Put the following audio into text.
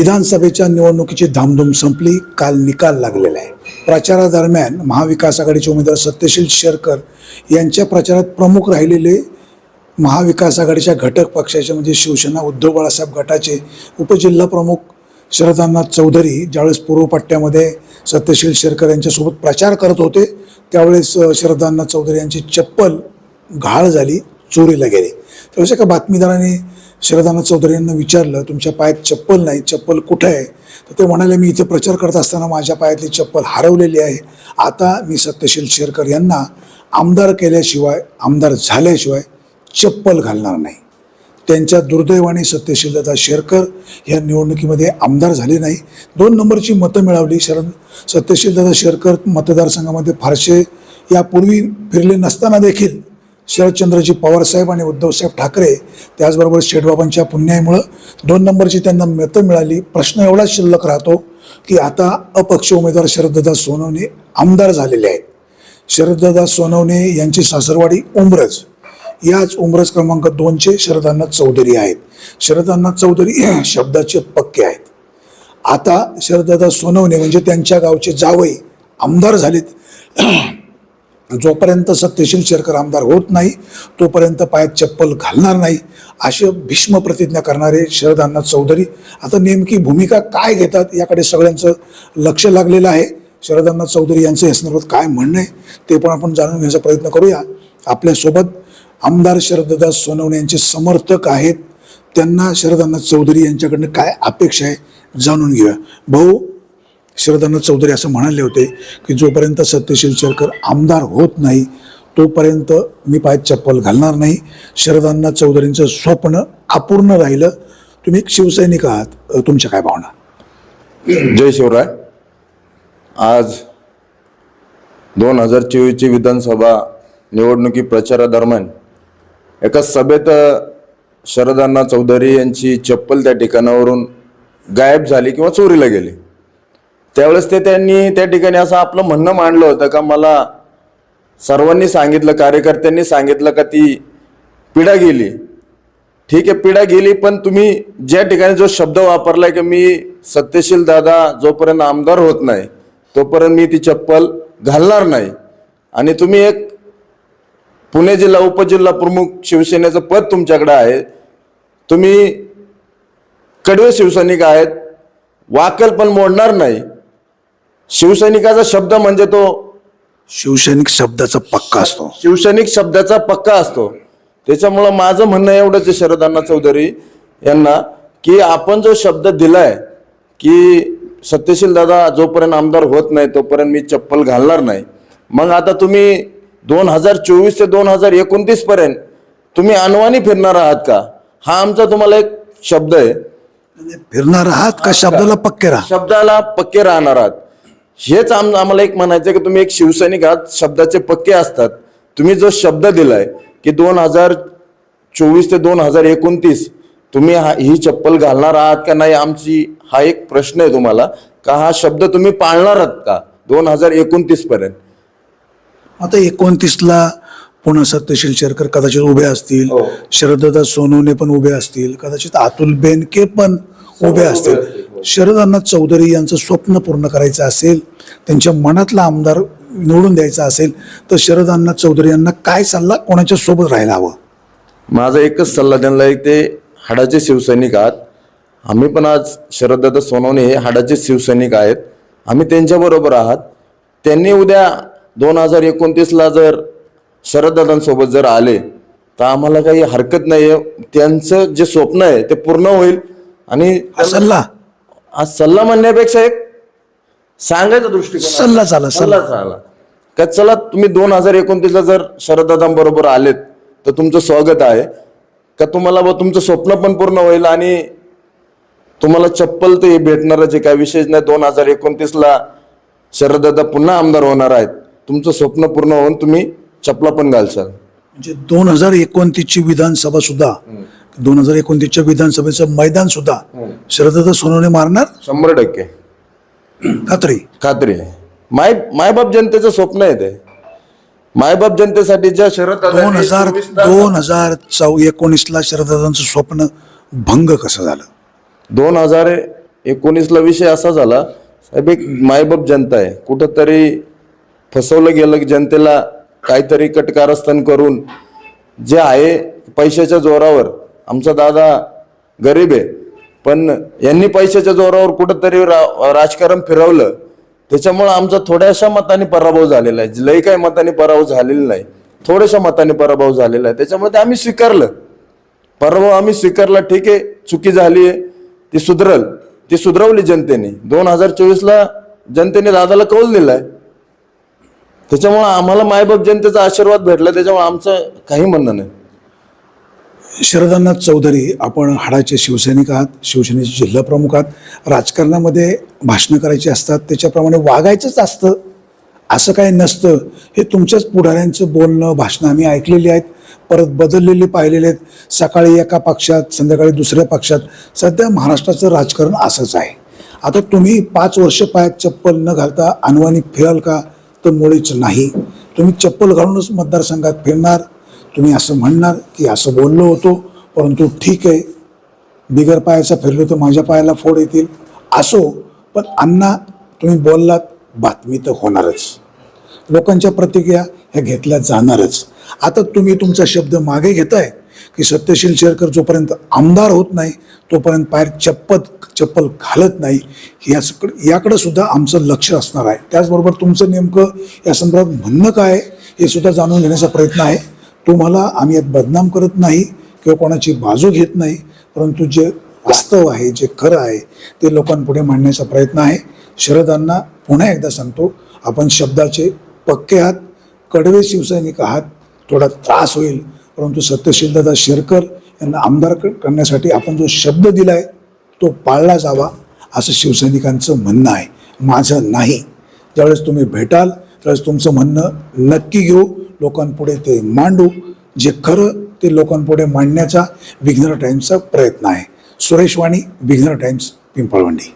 विधानसभेच्या निवडणुकीची धामधूम संपली काल निकाल लागलेला आहे. प्रचारादरम्यान महाविकास आघाडीचे उमेदवार सत्यशील शेरकर यांच्या प्रचारात प्रमुख राहिलेले महाविकास आघाडीच्या घटक पक्षाचे म्हणजे शिवसेना उद्धव बाळासाहेब गटाचे उपजिल्हा प्रमुख शरदानाथ चौधरी ज्यावेळेस पूर्वपट्ट्यामध्ये सत्यशील शेरकर यांच्यासोबत प्रचार करत होते त्यावेळेस शरदानाथ चौधरी यांची चप्पल घाळ झाली चोरीला गेली. त्यावेळेस एका बातमीदाराने शरदाना चौधरी यांना विचारलं तुमच्या पायात चप्पल नाही चप्पल कुठं आहे? तर ते म्हणाले मी इथे प्रचार करत असताना माझ्या पायातली चप्पल हरवलेली आहे. आता मी सत्यशील शेरकर यांना आमदार केल्याशिवाय आमदार झाल्याशिवाय चप्पल घालणार नाही. त्यांच्या दुर्दैवाने सत्यशीलदादा शेरकर या निवडणुकीमध्ये आमदार झाले नाही. दोन नंबरची मतं मिळवली. शरद सत्यशीलदादा शेरकर मतदारसंघामध्ये फारसे यापूर्वी फिरले नसताना देखील शरदचंद्रजी पवारसाहेब आणि उद्धवसाहेब ठाकरे त्याचबरोबर शेठबाबांच्या पुण्याईमुळं दोन नंबरची त्यांना मतं मिळाली. प्रश्न एवढाच शिल्लक राहतो की आता अपक्ष उमेदवार शरददादा सोनवणे आमदार झालेले आहेत. शरददादा सोनवणे यांची सासरवाडी उमरज. याच उमरज क्रमांक दोनचे शरदांना चौधरी आहेत. शरदांना चौधरी शब्दाचे पक्के आहेत. आता शरददादा सोनवणे म्हणजे त्यांच्या गावचे जावई आमदार झालेत. जोपर्यंत सत्यशील शेरकर आमदार होत नाही तोपर्यंत पायात चप्पल घालणार नाही असे भीष्म प्रतिज्ञा करणारे शरद अन्नाथ चौधरी आता नेमकी भूमिका काय घेतात याकडे सगळ्यांचं लक्ष लागलेलं आहे. शरद अन्नाथ चौधरी यांचं या संदर्भात काय म्हणणं आहे ते पण आपण जाणून घेण्याचा प्रयत्न करूया. आपल्यासोबत आमदार शरददास सोनवणे यांचे समर्थक आहेत. त्यांना शरदांना चौधरी यांच्याकडनं काय अपेक्षा आहे जाणून घेऊया. भाऊ शरदानंद चौधरी असं म्हणाले होते की जोपर्यंत सत्यशील शेरकर आमदार होत नाही तोपर्यंत मी पायात चप्पल घालणार नाही. शरदांना चौधरींचं स्वप्न अपूर्ण राहिलं. तुम्ही एक शिवसैनिक आहात. तुमच्या काय भावना? जय शिवराय. आज दोन हजार चोवीसची विधानसभा निवडणुकी प्रचारादरम्यान एका सभेत अ, शरदांना चौधरी यांची चप्पल त्या ठिकाणावरून गायब झाली किंवा चोरीला गेली. त्यावेळेस ते त्यांनी त्या ठिकाणी असं आपलं म्हणणं मांडलं होतं का मला सर्वांनी सांगितलं कार्यकर्त्यांनी सांगितलं का ती पिढा गेली. ठीक आहे पिढा गेली पण तुम्ही ज्या ठिकाणी जो शब्द वापरलाय की मी सत्यशील दादा जोपर्यंत आमदार होत नाही तोपर्यंत मी ती चप्पल घालणार नाही. आणि तुम्ही एक पुणे जिल्हा उपजिल्हा प्रमुख शिवसेनेचं पद तुमच्याकडे आहे. तुम्ही कडवे शिवसैनिक आहेत वाकल पण मोडणार नाही. शिवसैनिकाचा शब्द म्हणजे तो? शिवसैनिक शब्दाचा पक्का असतो. शिवसैनिक शब्दाचा पक्का असतो. त्याच्यामुळं माझं म्हणणं एवढंच आहे शरदांना चौधरी यांना की आपण जो शब्द दिलाय की सत्यशील दादा जोपर्यंत आमदार होत नाही तोपर्यंत मी चप्पल घालणार नाही. मग आता तुम्ही दोन हजार चोवीस ते दोन हजार एकोणतीस पर्यंत तुम्ही अनवाणी फिरणार आहात का? हा आमचा तुम्हाला एक शब्द आहे. फिरणार आहात का? शब्दाला पक्के राहा. शब्दाला पक्के राहणार आहात. हेच आम आम्हाला एक म्हणायचं की तुम्ही एक शिवसैनिक आहात शब्दाचे पक्के असतात तुम्ही जो शब्द दिलाय की दोन हजार चोवीस ते दोन हजार एकोणतीस तुम्ही हा ही चप्पल घालणार आहात का नाही आमची हा एक प्रश्न आहे तुम्हाला का हा शब्द तुम्ही पाळणार आहात का दोन हजार एकोणतीस पर्यंत आता एकोणतीसला पुन्हा सत्यशील शेरकर कदाचित उभे असतील हो. शरददादा सोनवणे पण उभे असतील कदाचित अतुल बेनके पण उभे असतील. शरदांना चौधरी यांचं स्वप्न पूर्ण करायचं असेल त्यांच्या मनातला आमदार निवडून द्यायचा असेल तर शरदांना चौधरी यांना काय सल्ला कोणाच्या सोबत राहायला हवं? माझा एकच सल्ला त्यांना एक ते हाडाचे शिवसैनिक आहात. आम्ही पण आज शरददादा सोनवणे हे हाडाचे शिवसैनिक आहेत. आम्ही त्यांच्याबरोबर आहात. त्यांनी उद्या दोन हजार एकोणतीसला जर शरददादांसोबत जर आले तर आम्हाला काही हरकत नाही आहे त्यांचं जे स्वप्न आहे ते पूर्ण होईल. आणि सल्ला? आज सल्ला म्हणण्यापेक्षा एक सांगायचा दृष्टिकोन. सल्ला झाला सल्ला झाला. का चला तुम्ही दोन हजार एकोणतीसला जर शरददादांबरोबर आलेत तर तुमचं स्वागत आहे. का तुम्हाला ब तुमचं स्वप्न पण पूर्ण होईल आणि तुम्हाला चप्पल तर हे भेटणारच आहे काय विशेष नाही. दोन हजार एकोणतीसला शरददादा पुन्हा आमदार होणार आहेत. तुमचं स्वप्न पूर्ण होऊन तुम्ही चपला पण घालशाल म्हणजे दोन हजार एकोणतीसची विधानसभा सुद्धा दोन हजार एकोणतीसच्या विधानसभेचं मैदान सुद्धा शरददादा सोनवणे मारणार? शंभर टक्के. खात्री? खात्री. आहे माय मायबाप जनतेचं स्वप्न आहे ते. मायबाप जनतेसाठी ज्या शरद दोन हजार दोन हजार चौ एकोणीसला शरददादांचं स्वप्न भंग कसं झालं? दोन हजार एकोणीसला विषय असा झाला साहेब एक मायबाप जनता आहे. कुठंतरी फसवलं गेलं जनतेला काहीतरी कटकारस्थान करून जे आहे पैशाच्या जोरावर आमचा दादा गरीब आहे. पण यांनी पैशाच्या जोरावर कुठंतरी रा राजकारण फिरवलं. त्याच्यामुळं आमचा थोड्याशा मताने पराभव झालेला आहे. लई काही मताने पराभव झालेला नाही. थोड्याशा मताने पराभव झालेला आहे. त्याच्यामुळे ते आम्ही स्वीकारलं. पराभव आम्ही स्वीकारला ठीक आहे चुकी झाली आहे. ती सुधरल. ती सुधरवली जनतेने. दोन हजार चोवीसला जनतेने दादाला कौल दिलाय. त्याच्यामुळं आम्हाला मायबाप जनतेचा आशीर्वाद भेटला. त्याच्यामुळे आमचं काही म्हणणं नाही. शरदानाथ चौधरी आपण हाडाचे शिवसैनिक आहात शिवसेनेचे जिल्हाप्रमुख आहात. राजकारणामध्ये भाषणं करायची असतात त्याच्याप्रमाणे वागायचंच असतं. असं काही नसतं. हे तुमच्याच पुढाऱ्यांचं बोलणं भाषणं आम्ही ऐकलेली आहेत परत बदललेली पाहिलेले आहेत. सकाळी एका पक्षात संध्याकाळी दुसऱ्या पक्षात. सध्या महाराष्ट्राचं राजकारण असंच आहे. आता तुम्ही पाच वर्ष पायात चप्पल न घालता अनवाणी फिराल का? तर मुळीच नाही. तुम्ही चप्पल घालूनच मतदारसंघात फिरणार. तुम्ही असं म्हणणार की असं बोललो होतो परंतु ठीक आहे. बिगर पायाचा फिरलो तर माझ्या पायाला फोड येतील. असो पण अण्णा तुम्ही बोललात बातमी तर होणारच. लोकांच्या प्रतिक्रिया ह्या घेतल्या जाणारच. आता तुम्ही तुमचा शब्द मागे घेताय की सत्यशील शेरकर जोपर्यंत आमदार होत नाही तोपर्यंत पायर चप्पल चप्पल घालत नाही. या याकडं सुद्धा आमचं लक्ष असणार आहे. त्याचबरोबर तुमचं नेमकं या संदर्भात म्हणणं काय आहे हे सुद्धा जाणून घेण्याचा प्रयत्न आहे. तुम्हाला आम्ही यात बदनाम करत नाही किंवा कोणाची बाजू घेत नाही परंतु जे वास्तव आहे जे खरं आहे ते लोकांपुढे मांडण्याचा प्रयत्न आहे. शरदांना पुन्हा एकदा सांगतो आपण शब्दाचे पक्के आहात कडवे शिवसैनिक आहात थोडा त्रास होईल परंतु सत्यशीलदादा शेरकर यांना आमदार क- करण्यासाठी आपण जो शब्द दिलाय तो पाळला जावा असं शिवसैनिकांचं म्हणणं आहे. माझं नाही. ज्यावेळेस तुम्ही भेटाल त्यावेळेस तुमचं म्हणणं नक्की घेऊ. लोकांपुढे ते मांडू. जे खरं ते लोकांपुढे मांडण्याचा विघ्नर टाईम्सचा प्रयत्न आहे. सुरेश वाणी विघ्नर टाईम्स पिंपळवंडी.